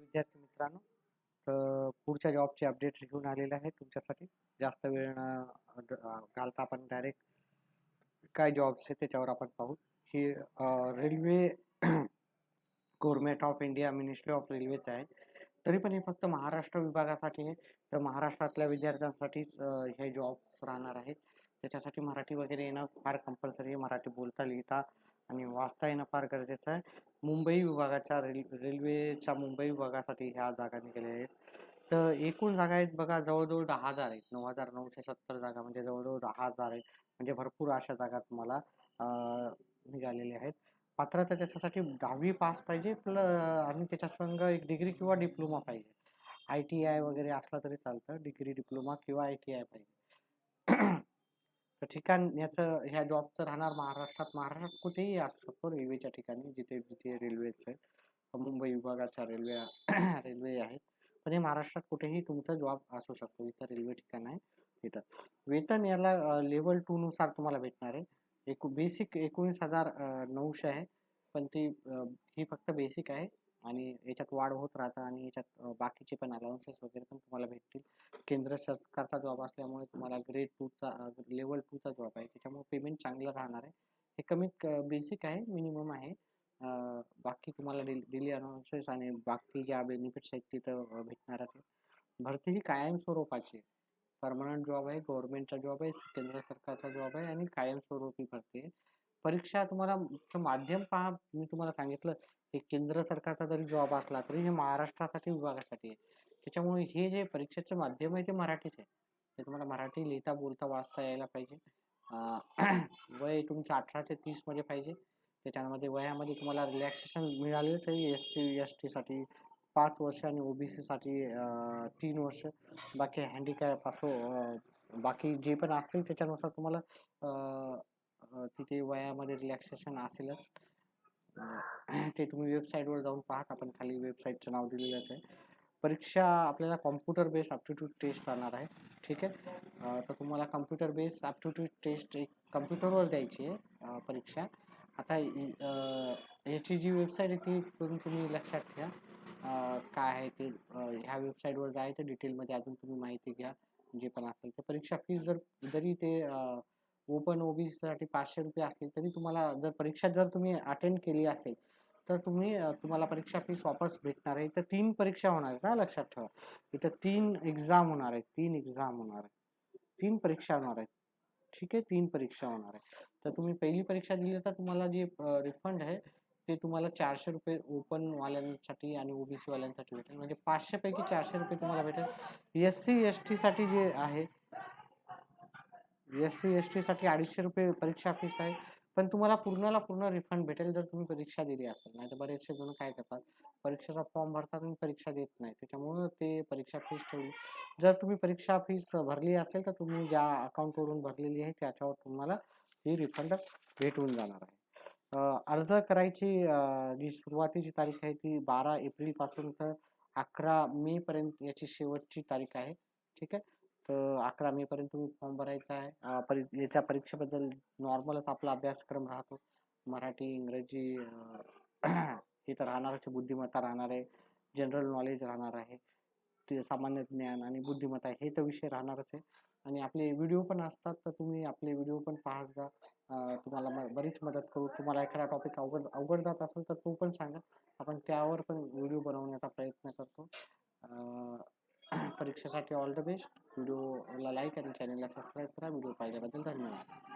विद्यार्थी मित्रांनो तर पुढच्या जॉबचे अपडेट्स घेऊन आलेले आहे तुमच्यासाठी. जास्त वेळ न घालता आपण डायरेक्ट काय जॉब्स आहे त्याच्यावर आपण पाहू. ही railway government of India ministry of रेल्वेच आहे. तरी पण हे फक्त महाराष्ट्र विभागासाठी आहे. तर महाराष्ट्रातल्या विद्यार्थ्यांसाठीच हे जॉब्स राहणार आहेत. त्याच्यासाठी मराठी वगैरे येणं फार कंपल्सरी आहे. मराठी बोलता लिहिता आणि वाचता येणं फार गरजेचं आहे. मुंबई विभागाच्या रेल रेल्वेच्या मुंबई विभागासाठी ह्या जागा निघाल्या आहेत. तर एकूण जागा आहेत बघा जवळजवळ दहा हजार आहेत. नऊ हजार नऊशे सत्तर जागा म्हणजे जवळजवळ दहा हजार आहेत. म्हणजे भरपूर अशा जागा तुम्हाला निघालेल्या आहेत. पात्रता त्याच्यासाठी दहावी पास पाहिजे प्ल आणि त्याच्या संग एक डिग्री किंवा डिप्लोमा पाहिजे. आय टी आय वगैरे असला तरी चालतं. डिग्री डिप्लोमा किंवा आय टी आय पाहिजे. तर ठिकाण याचं ह्या जॉबचं राहणार महाराष्ट्रात. महाराष्ट्रात कुठेही असू शकतो रेल्वेच्या ठिकाणी जिथे जिथे रेल्वेचं आहे मुंबई विभागाच्या रेल्वे रेल्वे आहेत. पण हे महाराष्ट्रात कुठेही तुमचा जॉब असू शकतो जिथं रेल्वे ठिकाण आहे तिथं. वेतन याला लेवल टू नुसार तुम्हाला भेटणार आहे. एकू बेसिक एकोणीस हजार नऊशे आहे. पण ती ही फक्त बेसिक आहे. आणि याच्यात वाढ होत राहतं आणि याच्यात बाकीचे पण अलाउन्सेस वगैरे पण तुम्हाला भेटतील. केंद्र सरकारचा जॉब असल्यामुळे तुम्हाला ग्रेड टूचा लेवल टूचा जॉब आहे. त्याच्यामुळे पेमेंट चांगलं राहणार आहे. हे कमी बेसिक आहे मिनिमम आहे. बाकी तुम्हाला डेली डेली अनाउन्सेस आणि बाकी ज्या बेनिफिट्स आहेत तिथं भेटणार आहेत आहे. भरती ही कायम स्वरूपाची आहे. परमनंट जॉब आहे गव्हर्नमेंटचा जॉब आहे केंद्र सरकारचा जॉब आहे आणि कायमस्वरूपी भरती आहे. परीक्षा तुम्हाला चं माध्यम पहा. मी तुम्हाला सांगितलं हे केंद्र सरकारचा जरी जॉब असला तरी हे महाराष्ट्रासाठी विभागासाठी आहे. त्याच्यामुळे हे जे परीक्षेचं माध्यम आहे ते मराठीच आहे. ते तुम्हाला मराठी लिहिता बोलता वाचता यायला पाहिजे. वय तुमचं अठरा ते तीसमध्ये पाहिजे. त्याच्यामध्ये वयामध्ये तुम्हाला रिलॅक्सेशन मिळालेच आहे. एस सी एस टीसाठी पाच वर्ष आणि ओ बी सीसाठी तीन वर्ष. बाकी हँडिकॅप असो बाकी जे पण असतील त्याच्यानुसार तुम्हाला तिथे वयामध्ये रिलॅक्सेशन असेलच. ते तुम्ही वेबसाईटवर जाऊन पाहत. आपण खाली वेबसाईटचं नाव दिलेलंच आहे. परीक्षा आपल्याला कॉम्प्युटर बेस ॲप्टिट्यूड टेस्ट राहणार आहे. ठीक आहे? तर तुम्हाला कम्प्युटर बेस ॲप्टिट्यूड टेस्ट एक कम्प्युटरवर द्यायची आहे परीक्षा. आता इ- याची जी वेबसाईट आहे ती करून तुम्ही लक्षात घ्या काय आहे ते ह्या वेबसाईटवर जायचं डिटेलमध्ये अजून तुम्ही माहिती घ्या. जे पण असेल तर परीक्षा फीस जर जरी ते ओपन ओबीसीसाठी पाचशे रुपये असतील तरी तुम्हाला जर परीक्षा जर तुम्ही अटेंड केली असेल तर तुम्ही तुम्हाला परीक्षा फीस वापस भेटणार आहे. इथं तीन परीक्षा होणार आहेत हा लक्षात ठेवा. इथं तीन एक्झाम होणार आहेत तीन एक्झाम होणार आहेत. तीन परीक्षा होणार आहेत. ठीक आहे तीन परीक्षा होणार आहे तर तुम्ही पहिली परीक्षा दिली तर तुम्हाला जे रिफंड आहे ते तुम्हाला चारशे रुपये ओपन वाल्यांसाठी आणि ओबीसी वाल्यांसाठी भेटेल. म्हणजे पाचशे पैकी चारशे रुपये तुम्हाला भेटेल. एस सी एस टीसाठी जे आहे एस सी एस टीसाठी अडीचशे रुपये परीक्षा फीस आहे. पण तुम्हाला पूर्णला पूर्ण रिफंड भेटेल जर तुम्ही परीक्षा दिली असेल. नाही तर बरेचसे जण काय करतात परीक्षेचा फॉर्म भरतात आणि परीक्षा देत नाही त्याच्यामुळं ते परीक्षा फीस ठेवली. जर तुम्ही परीक्षा फीस भरली असेल तर तुम्ही ज्या अकाउंटवरून भरलेली आहे त्याच्यावर तुम्हाला ती रिफंड भेटून जाणार आहे. अर्ज करायची जी सुरुवातीची तारीख आहे ती बारा एप्रिलपासून तर अकरा मे पर्यंत याची शेवटची तारीख आहे. ठीक आहे? तर अकरा मे पर्यंत तुम्ही फॉर्म भरायचा आहे. परी याच्या परीक्षेबद्दल नॉर्मलच आपला अभ्यासक्रम राहतो. मराठी इंग्रजी हे तर राहणारच बुद्धिमत्ता राहणार आहे. जनरल नॉलेज राहणार आहे. ते सामान्य ज्ञान आणि बुद्धिमत्ता हे तर विषय राहणारच आहे. आणि आपले व्हिडिओ पण असतात तर तुम्ही आपले व्हिडिओ पण पाहत जा. तुम्हाला म- बरीच मदत करू. तुम्हाला एखादा टॉपिक अवघड अवघड जात असेल तर तो पण सांगा. आपण त्यावर पण व्हिडिओ बनवण्याचा प्रयत्न करतो. परीक्षेसाठी ऑल द बेस्ट व्हिडिओला लाईक आणि चॅनलला सबस्क्राईब करा. व्हिडिओ पाहिल्याबद्दल धन्यवाद.